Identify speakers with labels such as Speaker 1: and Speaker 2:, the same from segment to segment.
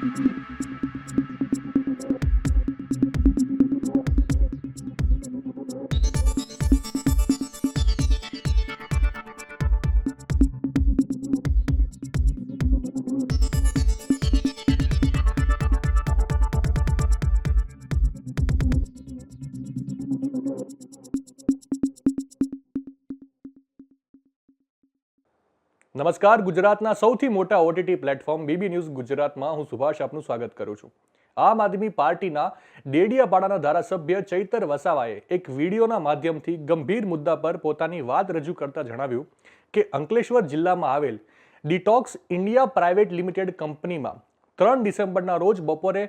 Speaker 1: Thank you. નમસ્કાર, ગુજરાતના સૌથી મોટા ઓટીટી પ્લેટફોર્મ બીબી ન્યૂઝ ગુજરાતમાં હું સુભાષ આપનું સ્વાગત કરું છું. આમ આદમી પાર્ટીના ડેડિયાપાડાના ધારાસભ્ય ચૈતર વસાવાએ એક વિડીયોના માધ્યમથી ગંભીર મુદ્દા પર પોતાની વાત રજૂ કરતા જણાવ્યું કે અંકલેશ્વર જિલ્લામાં આવેલ ડિટોક્સ ઇન્ડિયા પ્રાઇવેટ લિમિટેડ કંપનીમાં ત્રણ ડિસેમ્બરના રોજ બપોરે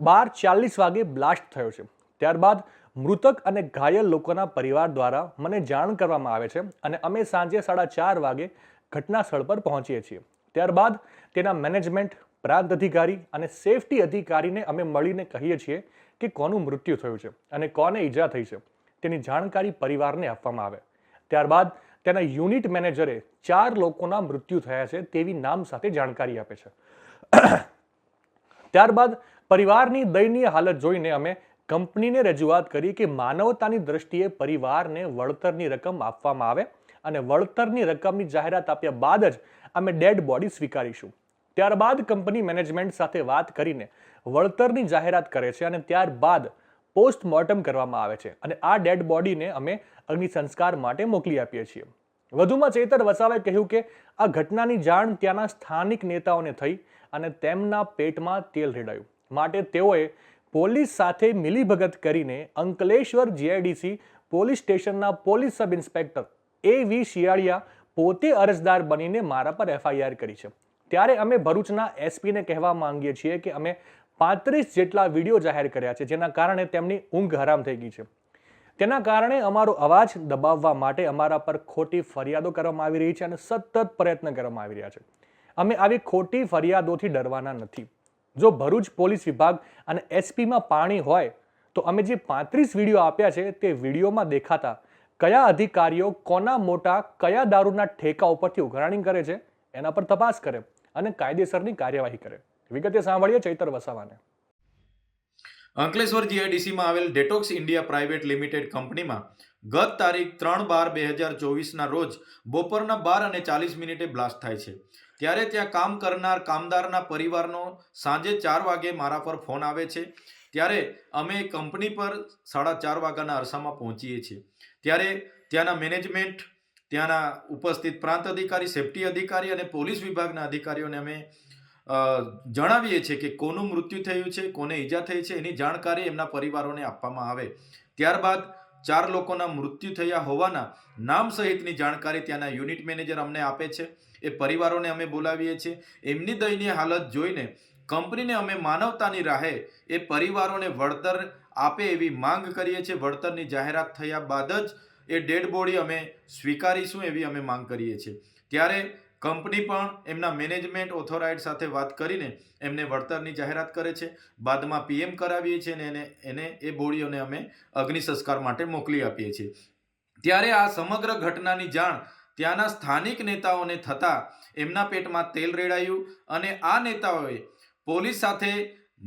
Speaker 1: બાર ચાલીસ વાગે બ્લાસ્ટ થયો છે. ત્યારબાદ મૃતક અને ઘાયલ લોકોના પરિવાર દ્વારા મને જાણ કરવામાં આવે છે અને અમે સાંજે સાડા ચાર વાગે ઘટના સ્થળ પર પહોંચીએ છીએ. ત્યારબાદ તેના મેનેજમેન્ટ પ્રાંત અધિકારી અને સેફટી અધિકારીને અમે મળીને કહીએ છીએ કે કોનું મૃત્યુ થયું છે અને કોને ઈજા થઈ છે. તેની જાણકારી પરિવારને આપવામાં આવે. ત્યારબાદ તેના યુનિટ મેનેજરે ચાર લોકોના મૃત્યુ થયા છે તેવી નામ સાથે જાણકારી આપે છે. ત્યારબાદ પરિવારની દયનીય હાલત જોઈને અમે કંપનીને રજૂઆત કરી કે માનવતાની દ્રષ્ટિએ પરિવારને વળતરની રકમ આપવામાં આવે અને વળતરની રકમની જાહેરાત આપ્યા બાદ જ અમે ડેડ બોડી સ્વીકારીશું. ત્યારબાદ કંપની મેનેજમેન્ટ સાથે વાત કરીને વળતરની જાહેરાત કરે છે અને ત્યારબાદ પોસ્ટમોર્ટમ કરવામાં આવે છે અને આ ડેડ બોડીને અમે અગ્નિ સંસ્કાર માટે મોકલી આપીએ છીએ. વધુમાં ચેતર વસાવે કહ્યું કે આ ઘટનાની જાણ ત્યાંના સ્થાનિક નેતાઓને થઈ અને તેમના પેટમાં તેલ રેડાયું. માટે તેઓએ પોલીસ સાથે મિલીભગત કરીને અંકલેશ્વર જીઆઈડીસી પોલીસ સ્ટેશનના police sub inspector A V Shiyaliya પોતે અરજદાર બનીને મારા પર એફઆઈઆર કરી છે. ત્યારે અમે ભરૂચના એસપીને કહેવા માંગીએ છીએ કે અમે પાંત્રીસ જેટલા વીડિયો જાહેર કર્યા છે, જેના કારણે તેમની ઊંઘ હરામ થઈ ગઈ છે. તેના કારણે અમારો અવાજ દબાવવા માટે અમારા પર ખોટી ફરિયાદો કરવામાં આવી રહી છે અને સતત પ્રયત્ન કરવામાં આવી રહ્યા છે. અમે આવી ખોટી ફરિયાદોથી ડરવાના નથી. જો ભરૂચ પોલીસ વિભાગ અને એસપીમાં પાણી હોય, તો અમે જે પાંત્રીસ વીડિયો આપ્યા છે, તે વિડીયોમાં દેખાતા કયા અધિકારીઓ કોના મોટા, કયા દારૂના ઠેકા ઉપરથી ઉઘરાણી કરે છે, એના પર તપાસ કરે અને કાયદેસરની કાર્યવાહી કરે. વિગતે સાંભળીએ ચૈતર વસાવાને.
Speaker 2: અંકલેશ્વર જીઆઈડીસીમાં આવેલ ડેટોક્સ ઇન્ડિયા પ્રાઇવેટ લિમિટેડ કંપનીમાં ગત તારીખ ત્રણ બાર બે હજાર ચોવીસના રોજ બપોરના બાર અને ચાલીસ મિનિટે બ્લાસ્ટ થાય છે. ત્યારે ત્યાં કામ કરનાર કામદારના પરિવારનો સાંજે ચાર વાગે મારા પર ફોન આવે છે. ત્યારે અમે કંપની પર સાડા ચાર વાગ્યાના અરસામાં પહોંચીએ છીએ. ત્યારે ત્યાંના મેનેજમેન્ટ, ત્યાંના ઉપસ્થિત પ્રાંત અધિકારી, સેફટી અધિકારી અને પોલીસ વિભાગના અધિકારીઓને અમે જણાવીએ છીએ કે કોનું મૃત્યુ થયું છે, કોને ઈજા થઈ છે, એની જાણકારી એમના પરિવારોને આપવામાં આવે. ત્યારબાદ ચાર લોકોના મૃત્યુ થયા હોવાના નામ સહિતની જાણકારી ત્યાંના યુનિટ મેનેજર અમને આપે છે. એ પરિવારોને અમે બોલાવીએ છીએ. એમની દયનીય હાલત જોઈને કંપનીને અમે માનવતાની રાહે એ પરિવારોને વળતર આપે એવી માંગ કરીએ છીએ. વળતરની જાહેરાત થયા બાદ જ એ ડેડ બોડી અમે સ્વીકારીશું એવી અમે માંગ કરીએ છીએ. ત્યારે કંપની પણ એમના મેનેજમેન્ટ ઓથોરાઇડ સાથે વાત કરીને એમને વળતરની જાહેરાત કરે છે. બાદમાં પીએમ કરાવીએ છીએ અને એને એને એ બોડીઓને અમે અગ્નિ સંસ્કાર માટે મોકલી આપીએ છીએ. ત્યારે આ સમગ્ર ઘટનાની જાણ ત્યાંના સ્થાનિક નેતાઓને થતાં એમના પેટમાં તેલ રેડાયું અને આ નેતાઓએ પોલીસ સાથે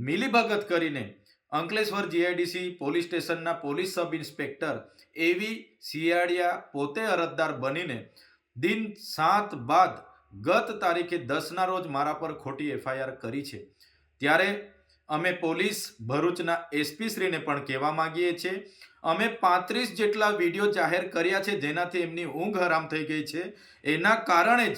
Speaker 2: મિલીભગત કરીને અંકલેશ્વર જીઆઈડીસી પોલીસ સ્ટેશનના police sub inspector A V Siyadiya પોતે અરજદાર બનીને દિન સાત બાદ ગત તારીખે દસના રોજ મારા પર ખોટી એફઆઈઆર કરી છે. ત્યારે અમે પોલીસ ભરૂચના એસપી શ્રીને પણ કહેવા માંગીએ છીએ. અમે પાંત્રીસ જેટલા વીડિયો જાહેર કર્યા છે જેનાથી એમની ઊંઘ હરામ થઈ ગઈ છે. એના કારણે જ